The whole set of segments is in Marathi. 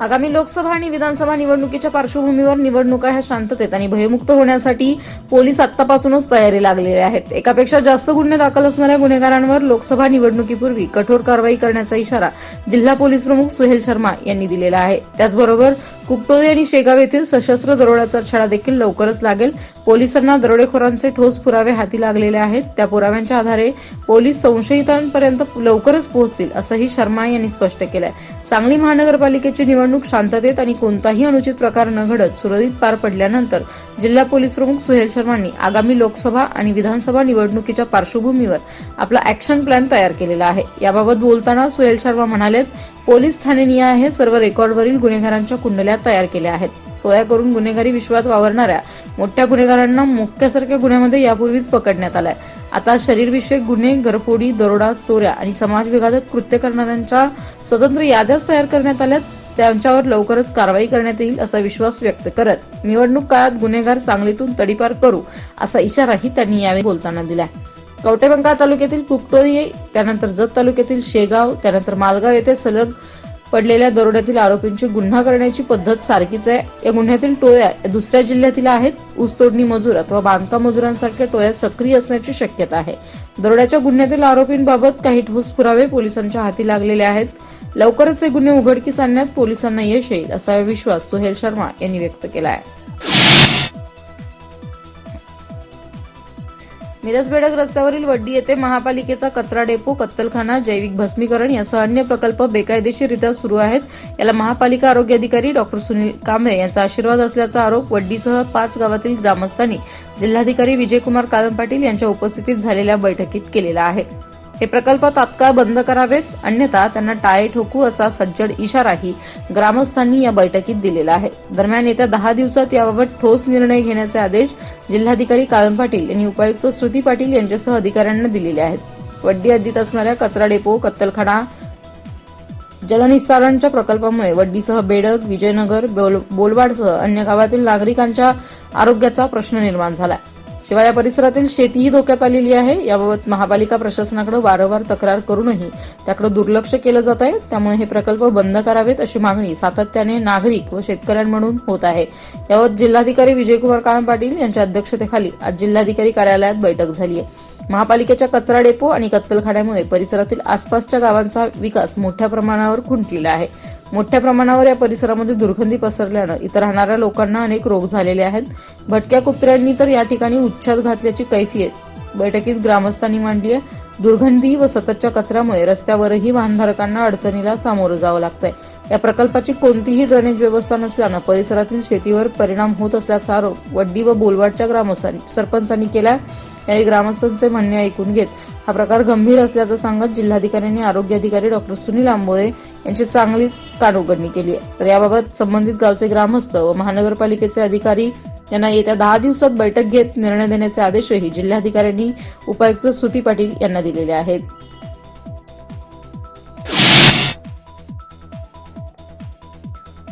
आगामी लोकसभा आणि विधानसभा निवडणुकीच्या पार्श्वभूमीवर निवडणुका ह्या शांततेत आणि भयमुक्त होण्यासाठी पोलीस आतापासूनच तयारी लागलेले आहेत. एकापेक्षा जास्त गुन्हे दाखल असणाऱ्या गुन्हेगारांवर लोकसभा निवडणुकीपूर्वी कठोर कारवाई करण्याचा इशारा जिल्हा पोलीस प्रमुख सुहेल शर्मा यांनी दिलेला आहे. त्याचबरोबर कुकटोली आणि शेगाव येथील सशस्त्र दरोड्याचा छडा देखील लवकरच लागेल. पोलिसांना दरोडेखोरांचे ठोस पुरावे हाती लागलेले आहेत. त्या पुराव्यांच्या आधारे पोलीस संशयितांपर्यंत लवकरच पोहोचतील असंही शर्मा यांनी स्पष्ट केलंय. सांगली महानगरपालिकेची निवडणूक शांततेत आणि कोणताही अनुचित प्रकार न घडत सुरळीत पार पडल्यानंतर जिल्हा पोलीस प्रमुख सुहेल शर्मांनी आगामी लोकसभा आणि विधानसभा निवडणुकीच्या पार्श्वभूमीवर आपला अॅक्शन प्लॅन तयार केलेला आहे. याबाबत बोलताना सुहेल शर्मा म्हणालेत पोलीस ठाणे हे सर्व रेकॉर्डवरील गुन्हेगारांच्या कुंडल्या तयार केल्या आहेत. सोया करून गुन्हेगारी विश्वात वावरणाऱ्या मोठ्या गुन्हेगारांना मुख्यासारख्या गुन्ह्यामध्ये यापूर्वीच पकडण्यात आलाय. आता शरीरविषयक गुन्हे घरफोडी दरोडा चोऱ्या आणि समाजविघातक कृत्य करणाऱ्यांच्या स्वतंत्र याद्याच तयार करण्यात आल्यात. त्यांच्यावर लवकरच कारवाई करण्यात येईल असा विश्वास व्यक्त करत निवडणूक काळात गुन्हेगार सांगलीतून तडीपार करू असा इशाराही त्यांनी यावेळी बोलताना दिला कवटेबंका तालुक्यातील कुपटोळी त्यानंतर जत तालुक्यातील शेगाव त्यानंतर मालगाव येथे सलग पडलेल्या दरोड्यातील आरोपींची गुन्हा करण्याची पद्धत सारखीच आहे. या गुन्ह्यातील टोळ्या दुसऱ्या जिल्ह्यातील आहेत. ऊसतोडणी मजूर अथवा बांधकाम मजुरांसारख्या टोळ्या सक्रिय असण्याची शक्यता आहे. दरोड्याच्या गुन्ह्यातील आरोपींबाबत काही ठोस पुरावे पोलिसांच्या हाती लागलेले आहेत. लवकरच हे गुन्हे उघडकीस आणण्यात पोलिसांना यश येईल असा विश्वास सुहेल शर्मा यांनी व्यक्त केला आहे मिरज बेडक रस्त्यावरील वड्डी येथे महापालिकेचा कचरा डेपो कत्तलखाना जैविक भस्मीकरण यासह अन्य प्रकल्प बेकायदेशीररित्या सुरू आहेत. याला महापालिका आरोग्य अधिकारी डॉक्टर सुनील कांबळे यांचा आशीर्वाद असल्याचा आरोप वड्डीसह पाच गावातील ग्रामस्थांनी जिल्हाधिकारी विजयकुमार कादम पाटील यांच्या उपस्थितीत झालेल्या बैठकीत केलेला आहे. हे प्रकल्प तात्काळ बंद करावेत अन्यथा त्यांना टाळे ठोकू असा सज्जड इशाराही ग्रामस्थांनी या बैठकीत दिलेला आहे. दरम्यान येत्या दहा दिवसात याबाबत ठोस निर्णय घेण्याचे आदेश जिल्हाधिकारी काळम पाटील यांनी उपायुक्त श्रुती पाटील यांच्यासह अधिकाऱ्यांना दिलेले आहेत. वड्डी हद्दीत असणाऱ्या कचरा डेपो कत्तलखाना जलनिस्सारणच्या प्रकल्पामुळे वड्डीसह बेडक विजयनगर बोल- बोलवाडसह अन्य गावातील नागरिकांच्या आरोग्याचा प्रश्न निर्माण झाला आहे शिवाय या परिसरातील शेतीही धोक्यात आलेली आहे. याबाबत महापालिका प्रशासनाकडे वारंवार तक्रार करूनही त्याकडे दुर्लक्ष केलं जात आहे. त्यामुळे हे प्रकल्प बंद करावेत अशी मागणी सातत्याने नागरिक व शेतकऱ्यांकडून होत आहे. यावर जिल्हाधिकारी विजयकुमार कायम पाटील यांच्या अध्यक्षतेखाली आज जिल्हाधिकारी कार्यालयात बैठक झाली आहे. महापालिकेच्या कचरा डेपो आणि कत्तलखान्यामुळे परिसरातील आसपासच्या गावांचा विकास मोठ्या प्रमाणावर खुंटलेला आहे. मोठ्या प्रमाणावर या परिसरामध्ये दुर्गंधी पसरल्यानं इथं राहणाऱ्या लोकांना अनेक रोग झालेले आहेत. भटक्या कुत्र्यांनी तर या ठिकाणी उच्छाद घातल्याची कैफियत बैठकीत ग्रामस्थांनी मांडली आहे दुर्गंधी व सततच्या कचऱ्यामुळे रस्त्यावरही वाहनधारकांना अडचणीला सामोरं जावं लागतंय. या प्रकल्पाची कोणतीही ड्रेनेज व्यवस्था नसल्यानं परिसरातील शेतीवर परिणाम होत असल्याचा आरोप वड्डी व बोलवाडच्या ग्रामस्थांनी सरपंचांनी केला यावेळी ग्रामस्थांचे म्हणणे ऐकून घेत. हा प्रकार गंभीर असल्याचं सांगत जिल्हाधिकाऱ्यांनी आरोग्य अधिकारी डॉक्टर सुनील आंबोळे यांची चांगलीच कानउघडणी केली आहे. तर याबाबत संबंधित गावचे ग्रामस्थ व महानगरपालिकेचे अधिकारी यांना येत्या दहा दिवसात बैठक घेत निर्णय देण्याचे आदेशही जिल्हाधिकाऱ्यांनी उपायुक्त श्रुती पाटील यांना दिलेले आहेत.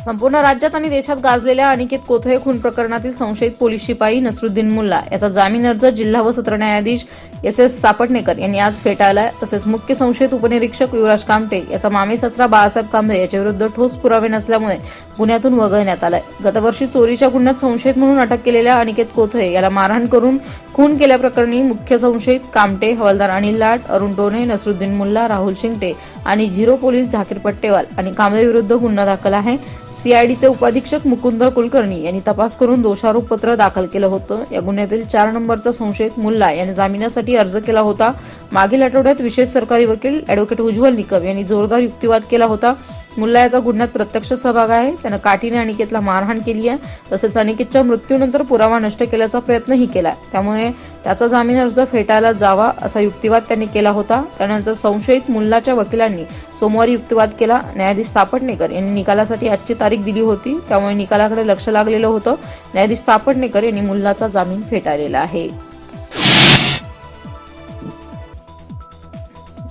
संपूर्ण राज्यात आणि देशात गाजलेल्या अनिकेत कोथळे खून प्रकरणातील संशयित पोलीस शिपाई नसरुद्दीन मुल्ला याचा जामीन अर्ज जिल्हा व सत्र न्यायाधीश एस एस सापटणेकर यांनी आज फेटाळला तसेच मुख्य संशयित उपनिरीक्षक युवराज कामटे याचा मामे ससरा बाळासाहेब कांबळे याच्याविरुद्ध ठोस पुरावे नसल्यामुळे गुन्ह्यातून वगळण्यात आलाय. गतवर्षी चोरीच्या गुन्ह्यात संशयित म्हणून अटक केलेल्या अनिकेत कोथळे याला मारहाण करून खून केल्याप्रकरणी मुख्य संशयित कामटे हवालदार अनिल लाट अरुण टोने नसरुद्दीन मुल्ला राहुल शिंगटे आणि झिरो पोलीस झाकीर पट्टेवाल आणि कांबळेविरुद्ध गुन्हा दाखल आहे. सीआयडीचे उपाधीक्षक मुकुंद कुलकर्णी यांनी तपास करून दोषारोप पत्र दाखल केलं होतं. या गुन्ह्यातील चार नंबरचा संशयित मुल्ला याने जामिनासाठी अर्ज केला होता. मागील आठवड्यात विशेष सरकारी वकील अॅडव्होकेट उज्ज्वल निकम यांनी जोरदार युक्तिवाद केला होता. मुल्ला याचा गुन्ह्यात प्रत्यक्ष सहभाग आहे. त्यानं काठीने अनिकेतला मारहाण केली आहे. तसेच अनिकेतच्या मृत्यूनंतर पुरावा नष्ट केल्याचा प्रयत्नही केला त्यामुळे त्याचा जामीन अर्ज फेटाळला जावा असा युक्तिवाद त्यांनी केला होता. त्यानंतर संशयित मुल्लाच्या वकिलांनी सोमवारी युक्तिवाद केला. न्यायाधीश सापटणेकर यांनी निकालासाठी आजची तारीख दिली होती. त्यामुळे निकालाकडे लक्ष लागलेलं होतं. न्यायाधीश सापटणेकर यांनी मुल्लाचा जामीन फेटाळलेला आहे.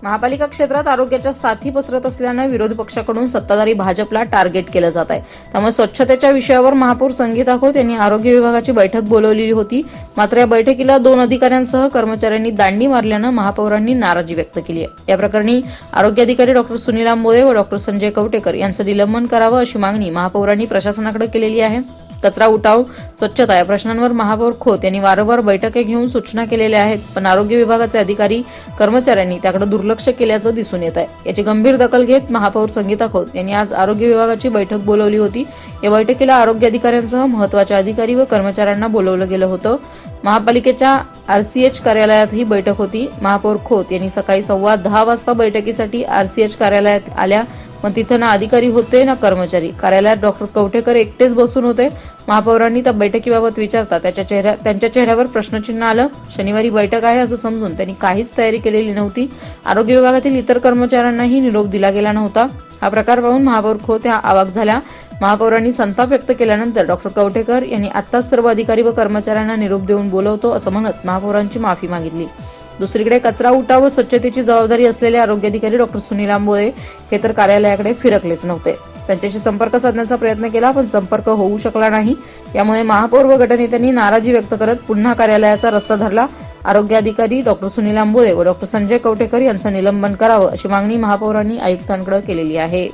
महापालिका क्षेत्रात आरोग्याच्या साथी पसरत असल्यानं विरोधी पक्षाकडून सत्ताधारी भाजपला टार्गेट केलं जात आहे. त्यामुळे स्वच्छतेच्या विषयावर महापौर संगीता खोत यांनी आरोग्य विभागाची बैठक बोलवलेली होती. मात्र या बैठकीला दोन अधिकाऱ्यांसह कर्मचाऱ्यांनी दांडी मारल्यानं महापौरांनी नाराजी व्यक्त केली आहे. या प्रकरणी आरोग्य अधिकारी डॉक्टर सुनील आंबोळे व डॉक्टर संजय कवटेकर यांचं निलंबन करावं अशी मागणी महापौरांनी प्रशासनाकडे केलेली आहे. कचरा उठाव स्वच्छता या प्रश्नांवर महापौर खोत यांनी वारंवार बैठके घेऊन सूचना केलेल्या आहेत. पण आरोग्य विभागाचे अधिकारी कर्मचाऱ्यांनी त्याकडे दुर्लक्ष केल्याचं दिसून येत आहे. याची गंभीर दखल घेत महापौर संगीता खोत यांनी आज आरोग्य विभागाची बैठक बोलवली होती. या बैठकीला आरोग्य अधिकाऱ्यांसह महत्त्वाच्या अधिकारी व कर्मचाऱ्यांना बोलवलं गेलं होतं. महापालिकेच्या आरसीएच कार्यालयात ही बैठक होती. महापौर खोत यांनी सकाळी सव्वा दहा वाजता बैठकीसाठी आरसीएच कार्यालयात आल्या. पण तिथं ना अधिकारी होते ना कर्मचारी. कार्यालयात डॉक्टर कवठेकर एकटेच बसून होते. महापौरांनी त्या बैठकीबाबत विचारता त्याच्या चेहऱ्या त्यांच्या चेहऱ्यावर प्रश्नचिन्ह आलं. शनिवारी बैठक आहे असं समजून त्यांनी काहीच तयारी केलेली नव्हती. आरोग्य विभागातील इतर कर्मचाऱ्यांनाही निरोप दिला गेला नव्हता. हा प्रकार पाहून महापौर खोत ह्या आवाक झाल्या. महापौरांनी संताप व्यक्त केल्यानंतर डॉक्टर कवठेकर यांनी आत्ताच सर्व अधिकारी व कर्मचाऱ्यांना निरोप देऊन बोलवतो असं म्हणत महापौरांची माफी मागितली. दुसरीकडे कचरा उठाव व स्वच्छतेची जबाबदारी असलेले आरोग्य अधिकारी डॉक्टर सुनील आंबोळे हे तर कार्यालयाकडे फिरकलेच नव्हते. त्यांच्याशी संपर्क साधण्याचा प्रयत्न केला पण संपर्क होऊ शकला नाही. यामुळे महापौर व गटनेत्यांनी नाराजी व्यक्त करत पुन्हा कार्यालयाचा रस्ता धरला. आरोग्य अधिकारी डॉक्टर सुनील आंबोळे व डॉक्टर संजय कवटेकर यांचं निलंबन करावं अशी मागणी महापौरांनी आयुक्तांकडे केलेली आहे.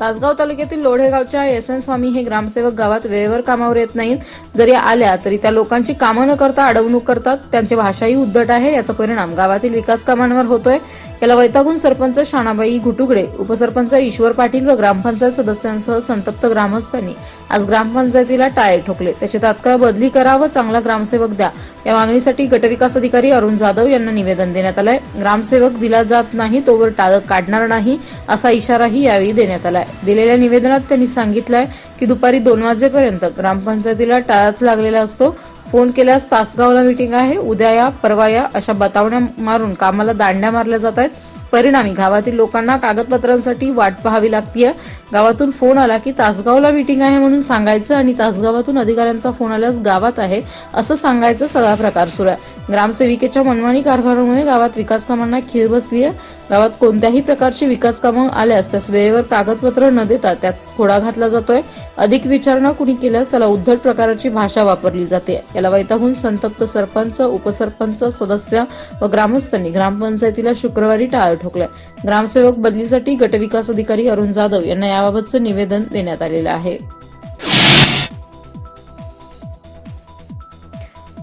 तासगाव तालुक्यातील लोढेगावच्या एस एन स्वामी हे ग्रामसेवक गावात वेळेवर कामावर येत नाहीत. जरी आल्या तरी त्या लोकांची कामं न करता अडवणूक करतात त्यांची भाषाही उद्धट आहे याचा परिणाम गावातील विकास कामांवर होतोय. याला वैतागून सरपंच शाणाबाई घुटुगडे उपसरपंच ईश्वर पाटील व ग्रामपंचायत सदस्यांसह संतप्त ग्रामस्थांनी आज ग्रामपंचायतीला टाळे ठोकले. त्याची तात्काळ बदली करा व चांगला ग्रामसेवक द्या. या मागणीसाठी गटविकास अधिकारी अरुण जाधव यांना निवेदन देण्यात आलंय. ग्रामसेवक दिला जात नाही तोवर टाळं काढणार नाही असा इशाराही यावेळी देण्यात आलाय. दिलेल्या निवेदनात त्यांनी सांगितलंय की दुपारी दोन वाजेपर्यंत ग्रामपंचायतीला टाळाच लागलेला असतो. फोन केल्यास तासगावला मीटिंग आहे. उद्या या परवा या अशा बतावण्या मारून कामाला दांड्या मारल्या जात आहेत. परिणामी गावातील लोकांना कागदपत्रांसाठी वाट पाहावी लागतीय. गावातून फोन आला की तासगावला मीटिंग आहे म्हणून सांगायचं आणि तासगावातून अधिकाऱ्यांचा फोन आल्यास गावात आहे असं सांगायचं सगळा प्रकार सुरू आहे. ग्रामसेविकेच्या मनमानी कारभारामुळे गावात विकास कामांना खीर बसली आहे गावात कोणत्याही प्रकारची विकास कामं आल्यास त्यास वेळेवर कागदपत्र न देता त्यात खोडा घातला जातोय. अधिक विचारणा कुणी केल्यास त्याला उद्धट प्रकाराची भाषा वापरली जाते. याला वैतागून संतप्त सरपंच उपसरपंच सदस्य व ग्रामस्थांनी ग्रामपंचायतीला शुक्रवारी टाळ ठोकलाय. ग्रामसेवक बदलीसाठी गटविकास अधिकारी अरुण जाधव यांना याबाबतचं निवेदन देण्यात आलेलं आहे.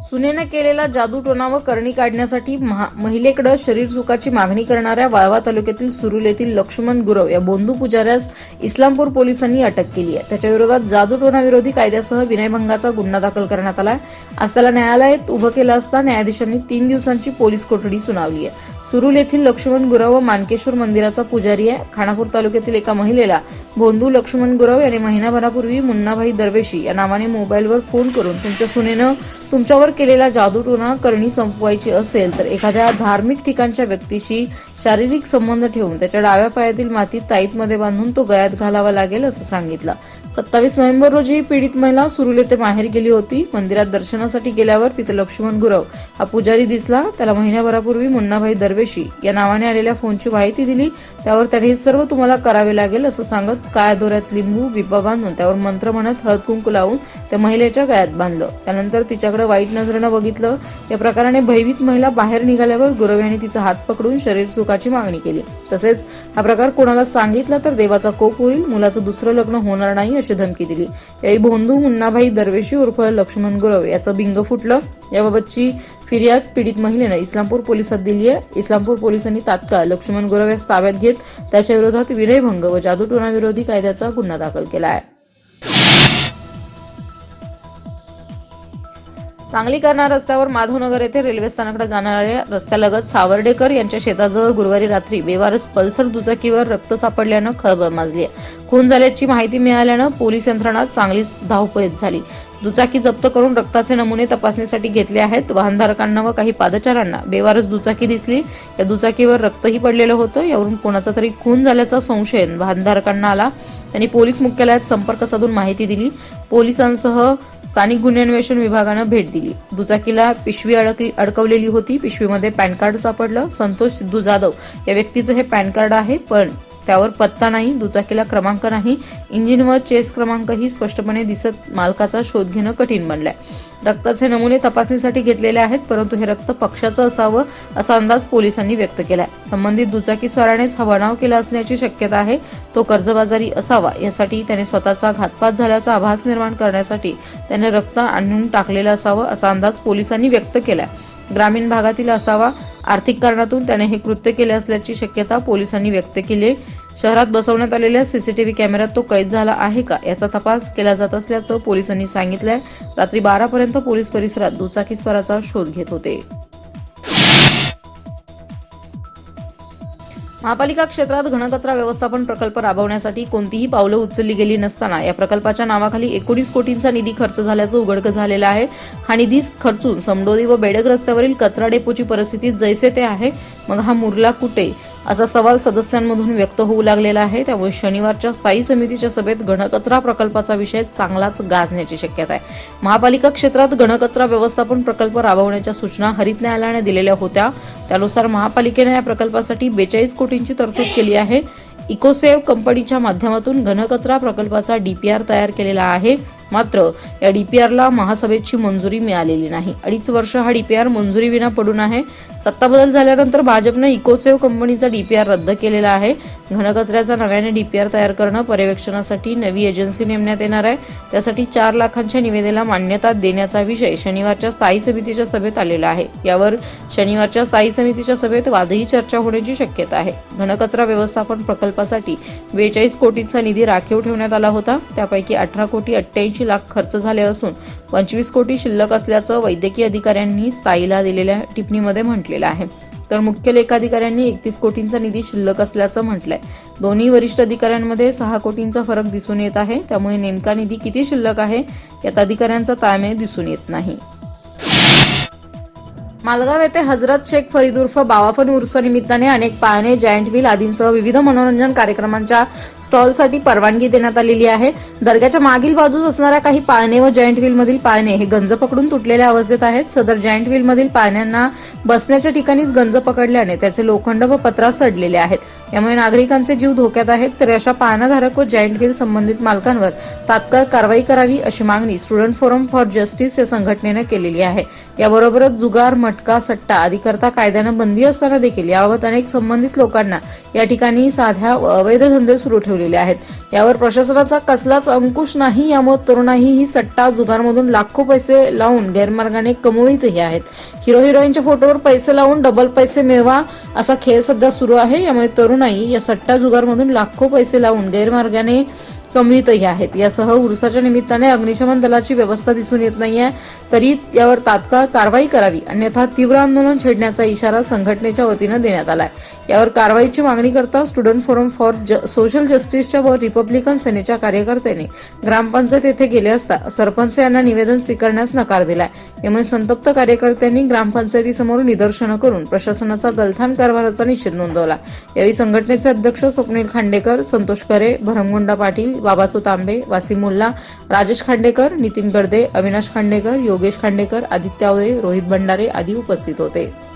सुनेनं केलेला जादूटोणा व करणी काढण्यासाठी महा- महिलेकडे शरीर सुखाची मागणी करणाऱ्या वाळवा तालुक्यातील सुरुल येथील लक्ष्मण गुरव या बोंधू पुजाऱ्यास इस्लामपूर पोलिसांनी अटक केली आहे. त्याच्याविरोधात विरोधात विरोधी कायद्यासह विनयभंगाचा गुन्हा दाखल करण्यात आला आहे. आज त्याला न्यायालयात उभं केलं असता न्यायाधीशांनी तीन दिवसांची पोलीस कोठडी सुनावली आहे. सुरुल येथील लक्ष्मण गुरव व मानकेश्वर मंदिराचा पुजारी आहे. खानापूर तालुक्यातील एका महिलेला भोंदू लक्ष्मण गुरव याने महिनाभरापूर्वी मुन्नाभाई दरवेशी या नावाने मोबाईलवर फोन करून तुमच्या सुनेनं तुमच्यावर केलेला जादूटोणा करणी संपवायची असेल तर एखाद्या धार्मिक ठिकाणच्या व्यक्तीशी शारीरिक संबंध ठेवून त्याच्या डाव्या पायातील मातीत ताईतमध्ये बांधून तो गळ्यात घालावा लागेल असं सांगितलं. सत्तावीस नोव्हेंबर रोजी पीडित महिला सुरुले ते माहेर गेली होती. मंदिरात दर्शनासाठी गेल्यावर तिथे लक्ष्मण गुरव. हा पुजारी दिसला. त्याला महिन्याभरापूर्वी मुन्नाभाई दरवेशी या नावाने आलेल्या फोनची माहिती दिली. त्यावर त्याने हे सर्व तुम्हाला करावे लागेल असं सांगत काळ्या दोऱ्यात लिंबू बिब्बा बांधून त्यावर मंत्र म्हणत हळद कुंकू लावून त्या महिलेच्या गळ्यात बांधलं. त्यानंतर तिच्याकडे वाईट नजरेनं बघितलं. या प्रकाराने भयभीत महिला बाहेर निघाल्यावर गुरव यांनी तिचा हात पकडून शरीर सुखाची मागणी केली. तसेच हा प्रकार कोणाला सांगितला तर देवाचा कोप होईल मुलाचं दुसरं लग्न होणार नाही अशी धमकी दिली. यावेळी भोंदू मुन्नाभाई दरवेशी उर्फ लक्ष्मण गुरव याचं बिंग फुटलं. याबाबतची फिर्याद पीडित महिलेनं इस्लामपूर पोलिसात दिली आहे. इस्लामपूर पोलिसांनी तात्काळ लक्ष्मण गुरव यास ताब्यात घेत त्याच्या विरोधात विनयभंग व जादूटोणाविरोधी कायद्याचा गुन्हा दाखल केला आहे. सांगली कर्णा रस्त्यावर माधवनगर येथे रेल्वे स्थानकडे जाणाऱ्या रस्त्यालगत सावर्डेकर यांच्या शेताजवळ गुरुवारी रात्री बेवारस पल्सर दुचाकीवर रक्त सापडल्यानं खळबळ माजली खून झाल्याची माहिती मिळाल्यानं पोलीस यंत्रणा चांगलीच धावपळीत झाली. दुचाकी जप्त करून रक्ताचे नमुने तपासणीसाठी घेतले आहेत. वाहनधारकांना व काही पादचारांना बेवारच दुचाकी दिसली. या दुचाकीवर रक्तही पडलेलं होतं. यावरून कोणाचा तरी खून झाल्याचा संशय वाहनधारकांना आला. त्यांनी पोलीस मुख्यालयात संपर्क साधून माहिती दिली. पोलिसांसह स्थानिक गुन्हे अन्वेषण विभागानं भेट दिली. दुचाकीला पिशवी अडकली अडकवलेली होती. पिशवीमध्ये पॅन कार्ड सापडलं. संतोष सिद्धू जाधव या व्यक्तीचं हे पॅन कार्ड आहे पण त्यावर पत्ता नाही दुचाकीला क्रमांक नाही इंजिन व चेस क्रमांकही स्पष्टपणे दिसत मालकाचा शोध घेणं कठीण बनलाय. रक्ताचे नमुने तपासणीसाठी घेतलेले आहेत परंतु हे रक्त पक्षाचं असावं असा अंदाज पोलिसांनी व्यक्त केलाय. संबंधित दुचाकी स्वारानेच हा बनाव केला असण्याची शक्यता आहे तो कर्जबाजारी असावा यासाठी त्याने स्वतःचा घातपात झाल्याचा आभास निर्माण करण्यासाठी त्याने रक्त आणून टाकलेलं असावं असा अंदाज पोलिसांनी व्यक्त केलाय. ग्रामीण भागातील असावा आर्थिक कारणातून त्याने हे कृत्य केले असल्याची शक्यता पोलिसांनी व्यक्त केली आहे. शहरात बसवण्यात आलेल्या सीसीटीव्ही कॅमेऱ्यात तो कैद झाला आहे का याचा तपास केला जात असल्याचं पोलिसांनी सांगितलंय. रात्री बारापर्यंत पोलीस परिसरात दुचाकीस्वाराचा शोध घेत होते. महापालिका क्षेत्रात घनकचरा व्यवस्थापन प्रकल्प राबवण्यासाठी कोणतीही पावलं उचलली गेली नसताना या प्रकल्पाच्या नावाखाली एकोणीस कोटींचा निधी खर्च झाल्याचं उघडकं झालेलं आहे. हा निधी खर्चून समडोदी व बेडग रस्त्यावरील कचरा डेपोची परिस्थिती जैसे ते आहे. मग हा मुरला कुठे? असा सवाल सदस्यांमधून व्यक्त होऊ लागलेला आहे. त्यामुळे शनिवारच्या स्थायी समितीच्या सभेत घनकचरा प्रकल्पाचा विषय चांगलाच गाजण्याची शक्यता आहे. महापालिका क्षेत्रात घनकचरा व्यवस्थापन प्रकल्प राबवण्याच्या सूचना हरित न्यायालयाने दिलेल्या होत्या. त्यानुसार महापालिकेने या प्रकल्पासाठी बेचाळीस कोटींची तरतूद केली आहे. इकोसेव्ह कंपनीच्या माध्यमातून घनकचरा प्रकल्पाचा डीपीआर तयार केलेला आहे. मात्र या डीपीआरला महासभेची मंजुरी मिळालेली नाही. अडीच वर्ष हा डीपीआर मंजुरीविना पडून आहे. सत्ता बदल झाल्यानंतर भाजपनं इकोसेव कंपनीचा डीपीआर रद्द केलेला आहे. घनकचऱ्याचा नव्याने डीपीआर तयार करणं पर्यवेक्षणासाठी नवी एजन्सी नेमण्यात येणार आहे. त्यासाठी चार लाखांच्या निवेदेला मान्यता देण्याचा विषय शनिवारच्या स्थायी समितीच्या सभेत आलेला आहे. यावर शनिवारच्या स्थायी समितीच्या सभेत वादही चर्चा होण्याची शक्यता आहे. घनकचरा व्यवस्थापन प्रकल्पासाठी बेचाळीस कोटींचा निधी राखीव ठेवण्यात आला होता. त्यापैकी अठरा कोटी अठ्ठ्याऐंशी लाख खर्च झाले असून पंचवीस कोटी शिल्लक असल्याचं वैद्यकीय अधिकाऱ्यांनी स्थायीला दिलेल्या टिप्पणीमध्ये म्हटलेलं आहे. तर मुख्य लेखाधिकाऱ्यांनी एकतीस कोटींचा निधी शिल्लक असल्याचं म्हटलंय. दोन्ही वरिष्ठ अधिकाऱ्यांमध्ये सहा कोटींचा फरक दिसून येत आहे. त्यामुळे नेमका निधी किती शिल्लक आहे यात अधिकाऱ्यांचा ताळमेळ दिसून येत नाही. मालगाव येथे हजरत शेख फरीद उर्फ बावाफन उर्सानिमित्ताने अनेक पाळणे जायंट व्हील आदींसह विविध मनोरंजन कार्यक्रमांच्या स्टॉलसाठी परवानगी देण्यात आलेली आहे. दर्ग्याच्या मागील बाजूस असणाऱ्या काही पाळणे व जायंट व्हीलमधील पाळणे हे गंज पकडून तुटलेल्या अवस्थेत आहेत. सदर जायंट व्हीलमधील पाळण्यांना बसण्याच्या ठिकाणीच गंज पकडल्याने त्याचे लोखंड व पत्रा सडलेले आहेत. यामुळे नागरिकांचे जीव धोक्यात आहेत तर अशा पाळणाधारक व जायंट व्हील संबंधित मालकांवर तात्काळ कारवाई करावी अशी मागणी स्टुडंट फोरम फॉर जस्टिस या संघटनेनं केलेली आहे. याबरोबरच जुगार मटका सट्टा आदी करता कायद्यानं बंदी असताना देखील याबाबत अनेक संबंधित लोकांना या ठिकाणी साध्या अवैध धंदे सुरू ठेवलेले आहेत. यावर प्रशासनाचा कसलाच अंकुश नाही यामुळे तरुणाही ही सट्टा जुगारमधून लाखो पैसे लावून गैरमार्गाने कमवितही आहेत. हिरो हिरोईनच्या फोटोवर पैसे लावून डबल पैसे मिळवा असा खेळ सध्या सुरू आहे यामुळे तरुण नाही या सट्टा जुगारमधून लाखो पैसे लावून गैरमार्गाने कमवितही आहेत. यासह उरुसाच्या निमित्ताने अग्निशमन दलाची व्यवस्था दिसून येत नाहीये तरी यावर तात्काळ कारवाई करावी. अन्यथा तीव्र आंदोलन छेडण्याचा इशारा संघटनेच्या वतीनं देण्यात आलाय. यावर कारवाईची मागणी करता स्टुडंट फोरम फॉर ज- सोशल जस्टिसच्या व रिपब्लिकन सेनेच्या कार्यकर्त्यांनी ग्रामपंचायत येथे गेले असता सरपंच यांना निवेदन स्वीकारण्यास नकार दिलाय. यामुळे संतप्त कार्यकर्त्यांनी ग्रामपंचायतीसमोर निदर्शनं करून प्रशासनाचा गलथान कारभाराचा निषेध नोंदवला. यावेळी संघटनेचे अध्यक्ष स्वप्नील खांडेकर संतोष करे भरमगुंडा पाटील बाबासो तांबे वासिम मुल्ला राजेश खांडेकर नितीन गडदे अविनाश खांडेकर योगेश खांडेकर आदित्य आवळे रोहित भंडारे आदी उपस्थित होते.